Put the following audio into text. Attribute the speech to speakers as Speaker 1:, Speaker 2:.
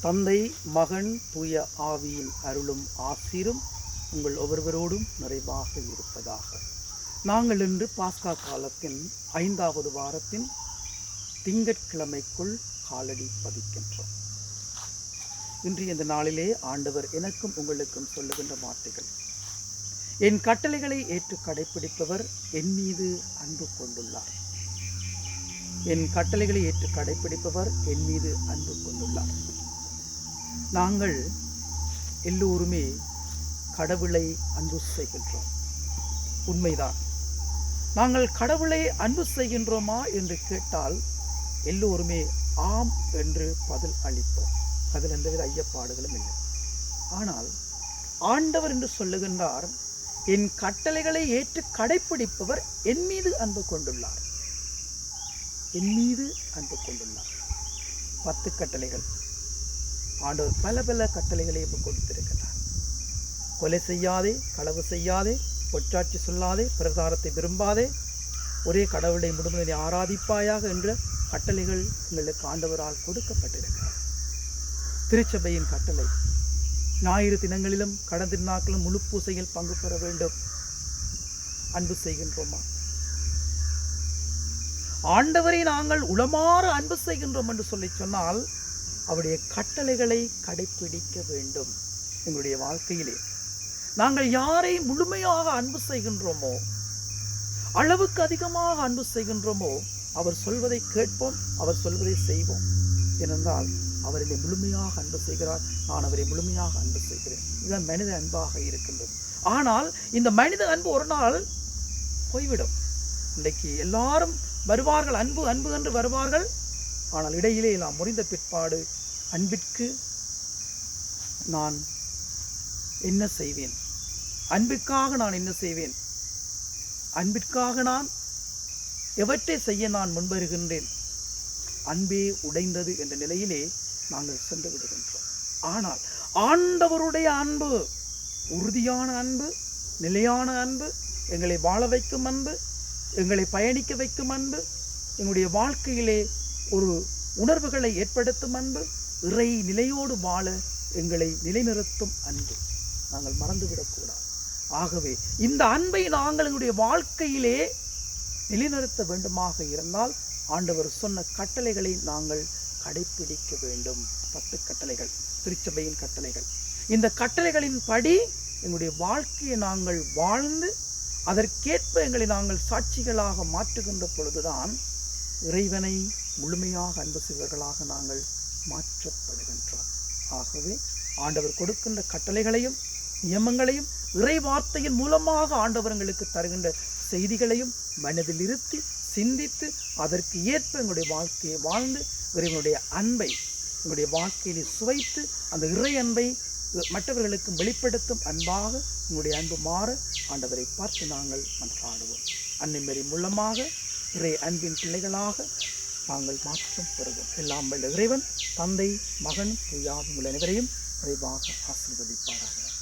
Speaker 1: தந்தை மகன் தூய ஆவியின் அருளும் ஆசீரும் உங்கள் ஒவ்வொருவரோடும் நிறைவாக இருப்பதாக. நாங்கள் இன்று பாஸ்கா காலத்தின் ஐந்தாவது வாரத்தின் திங்கட்கிழமைக்குள் காலடி பதிக்கின்றோம். இன்று இந்த நாளிலே ஆண்டவர் எனக்கும் உங்களுக்கும் சொல்லுகின்ற வார்த்தைகள். என் கட்டளைகளை ஏற்று கடைப்பிடிப்பவர் என் மீது அன்பு கொண்டுள்ளார். என் கட்டளைகளை ஏற்று கடைப்பிடிப்பவர் என் மீது அன்பு கொண்டுள்ளார். நாங்கள் எல்லோருமே கடவுளை அன்பு செய்கின்றோம். உண்மைதான். நாங்கள் கடவுளை அன்பு செய்கின்றோமா என்று கேட்டால் எல்லோருமே ஆம் என்று பதில் அளிப்போம். அதில் எந்தவித ஐயப்பாடுகளும் இல்லை. ஆனால் ஆண்டவர் என்று சொல்லுகின்றார் என் கட்டளைகளை ஏற்று கடைப்பிடிப்பவர் என் மீது அன்பு கொண்டுள்ளார். என் மீது அன்பு கொண்டுள்ளார். பத்து கட்டளைகள். ஆண்டவர் பல பல கட்டளைகளை இப்போ கொடுத்திருக்கிறார். கொலை செய்யாதே களவு செய்யாதே பொற்றாட்சி சொல்லாதே பிரதாரத்தை விரும்பாதே ஒரே கடவுளை முழுமையை ஆராதிப்பாயாக என்ற கட்டளைகள் எங்களுக்கு ஆண்டவரால் கொடுக்கப்பட்டிருக்கிறார் திருச்சபையின் கட்டளை ஞாயிறு தினங்களிலும் கடந்த நாட்களும் முழு பூசையில் பங்கு பெற வேண்டும். அன்பு செய்கின்றோமா? ஆண்டவரை நாங்கள் உளமாறு அன்பு செய்கின்றோம் என்று சொல்லி சொன்னால் அவருடைய கட்டளைகளை கடைப்பிடிக்க வேண்டும் எங்களுடைய வாழ்க்கையிலே. நாங்கள் யாரை முழுமையாக அன்பு செய்கின்றோமோ அளவுக்கு அதிகமாக அன்பு செய்கின்றோமோ அவர் சொல்வதை கேட்போம் அவர் சொல்வதை செய்வோம். ஏனென்றால் அவர் என்னை முழுமையாக அன்பு செய்கிறார் நான் அவரை முழுமையாக அன்பு செய்கிறேன். இதுதான் மனித அன்பாக இருக்கின்றது. ஆனால் இந்த மனித அன்பு ஒரு நாள் போய்விடும். இன்றைக்கு எல்லாரும் வருவார்கள் அன்பு அன்பு என்று வருவார்கள். ஆனால் இடையிலே நாம் முறிந்த பிற்பாடு அன்பிற்கு நான் என்ன செய்வேன்? அன்பிற்காக நான் என்ன செய்வேன்? அன்பிற்காக நான் எவற்றை செய்ய நான் முன்வருகின்றேன்? அன்பே உடைந்தது என்ற நிலையிலே நாங்கள் சென்று விடுகின்றோம். ஆனால் ஆண்டவருடைய அன்பு உறுதியான அன்பு நிலையான அன்பு எங்களை வாழ வைக்கும் அன்பு எங்களை பயணிக்க வைக்கும் அன்பு எங்களுடைய வாழ்க்கையிலே ஒரு உணர்வுகளை ஏற்படுத்தும் அன்பு இறை நிலையோடு வாழ எங்களை நிலைநிறுத்தும் அன்பு. நாங்கள் மறந்துவிடக்கூடாது ஆகவே இந்த அன்பை நாங்கள் எங்களுடைய வாழ்க்கையிலே நிலைநிறுத்த வேண்டுமாக இருந்தால் ஆண்டவர் சொன்ன கட்டளைகளை நாங்கள் கடைப்பிடிக்க வேண்டும். பத்து கட்டளைகள் திருச்சபையின் கட்டளைகள். இந்த கட்டளைகளின் படி எங்களுடைய வாழ்க்கையை நாங்கள் வாழ்ந்து அதற்கேற்ப எங்களை நாங்கள் சாட்சிகளாக மாற்றுகின்ற பொழுதுதான் இறைவனை முழுமையாக அன்பு செய்வர்களாக நாங்கள் மாற்றப்படுகின்றோம். ஆகவே ஆண்டவர் கொடுக்கின்ற கட்டளைகளையும் நியமங்களையும் இறை வார்த்தையின் மூலமாக ஆண்டவர்களுக்கு தருகின்ற செய்திகளையும் மனதில் இருத்தி சிந்தித்து அதற்கு ஏற்ப எங்களுடைய வாழ்க்கையை வாழ்ந்து இறைவனுடைய அன்பை எங்களுடைய வாழ்க்கையிலே சுவைத்து அந்த இறை அன்பை மற்றவர்களுக்கு வெளிப்படுத்தும் அன்பாக எங்களுடைய அன்பு மாற ஆண்டவரை பார்த்து நாங்கள் மன்றாடுவோம். அன்னை மாரி மூலமாக இறை அன்பின் பிள்ளைகளாக நாங்கள் மாற்றம் பெறுவோம். எல்லாம் வல்ல இறைவன் தந்தை மகன் தூயாகும் உள்ள அனைவரையும் விரைவாக ஆசீர்வதிப்பார்கள்